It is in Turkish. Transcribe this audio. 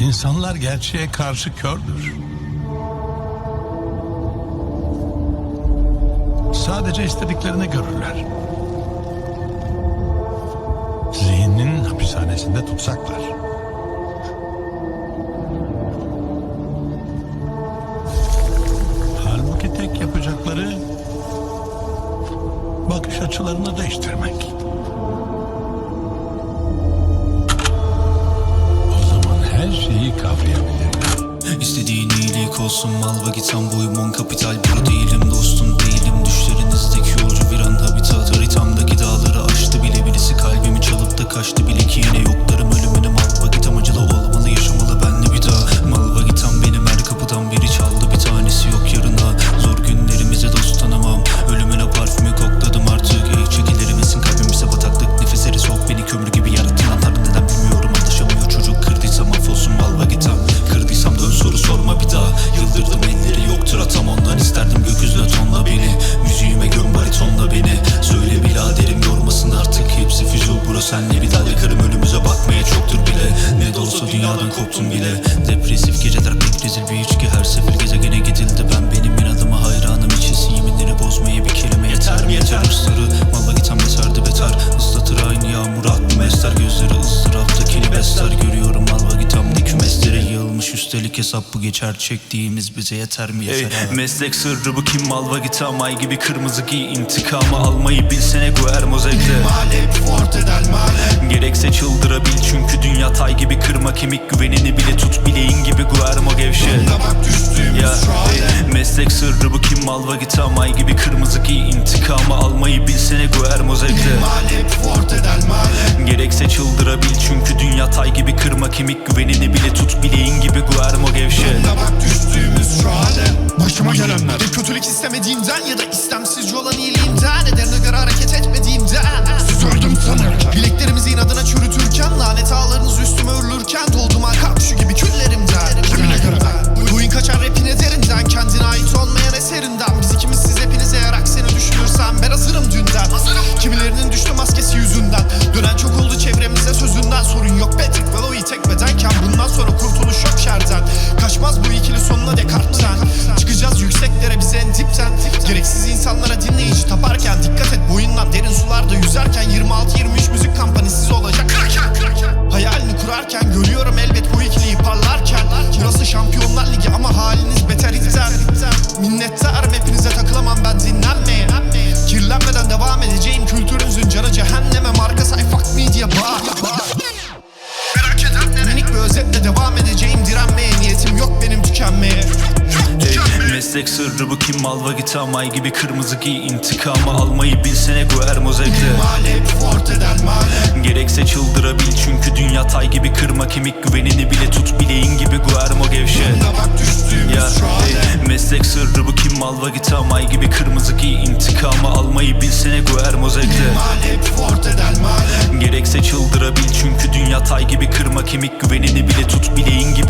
İnsanlar gerçeğe karşı kördür. Sadece istediklerini görürler. Zihnin hapishanesinde tutsaklar. Halbuki tek yapacakları bakış açılarını değiştirmek. Olsun. Mal vakit tam boyum on kapital biri değilim dostum değilim. Düşlerinizdeki yolcu bir an habitat haritamdaki dağları aştı. Bile birisi kalbimi dünyadan koptum bile. Depresif geceler pek rezil bir içki. Her sefer gezegene gidildi. Ben benim inadıma hayranım. İçilsin yeminleri bozmaya bir kelime yeter mi? Yeter. Hırsları malla gitsem yeterdi beter. Islatır aynı yağmur aklım ester Gözleri ıstırapta kili besler. Görüyorum alva gitamda kümeslere yığılmış Üstelik hesap bu geçer. Çektiğimiz bize yeter mi? Yeter ha? Meslek sırrı bu kim? Malva gitam Ay gibi kırmızı giy. İntikamı almayı bilsene Guermo zevkle Male forte çünkü dünya tay gibi kırma kemik güvenini bile tut bileğin gibi Guermo gevşe. Ya ey, meslek sırrı bu kim mal vakit ay gibi kırmızı giy intikamı almayı bilsene Guermo zevkle. Gerekse çıldırabil çünkü dünya tay gibi kırma kemik güvenini bile tut bileğin gibi Guermo gevşe. Da bak düştüğümüz şu hale Başıma gelenler. Bir kötülük istemediğimden yok şerden. Kaçmaz bu ikili sonuna Descartes'ten. Çıkacağız yükseklere biz en dipten. Gereksiz insanlara dinleyici taparken Dikkat et boyundan derin sularda yüzerken 26-23 müzik kampanisiz olacak. Hayalini kurarken görüyorum elbet bu ikiliyi parlarken. Burası Şampiyonlar Ligi ama haliniz beter ipten. Minnettarım hepinize takılamam ben dinlenmeye Kirlenmeden devam edeceğim kültürünüzün canı cehenneme Marka sayfak media bağır meslek sırrı bu kim? Mal vakit ay gibi kırmızı giy. İntikamı almayı bilsene Guermo zevkle Male forte del male Gerekse çıldırabil çünkü dünya tay gibi kırma kemik güvenini bile tut. Bileğin gibi Guermo gevşe. Ya şu meslek sırrı bu kim? Mal vakit ay gibi kırmızı giy. İntikamı almayı bilsene del male Gerekse çıldırabil çünkü dünya tay gibi kırma kemik güvenini bile tut. Bileğin gibi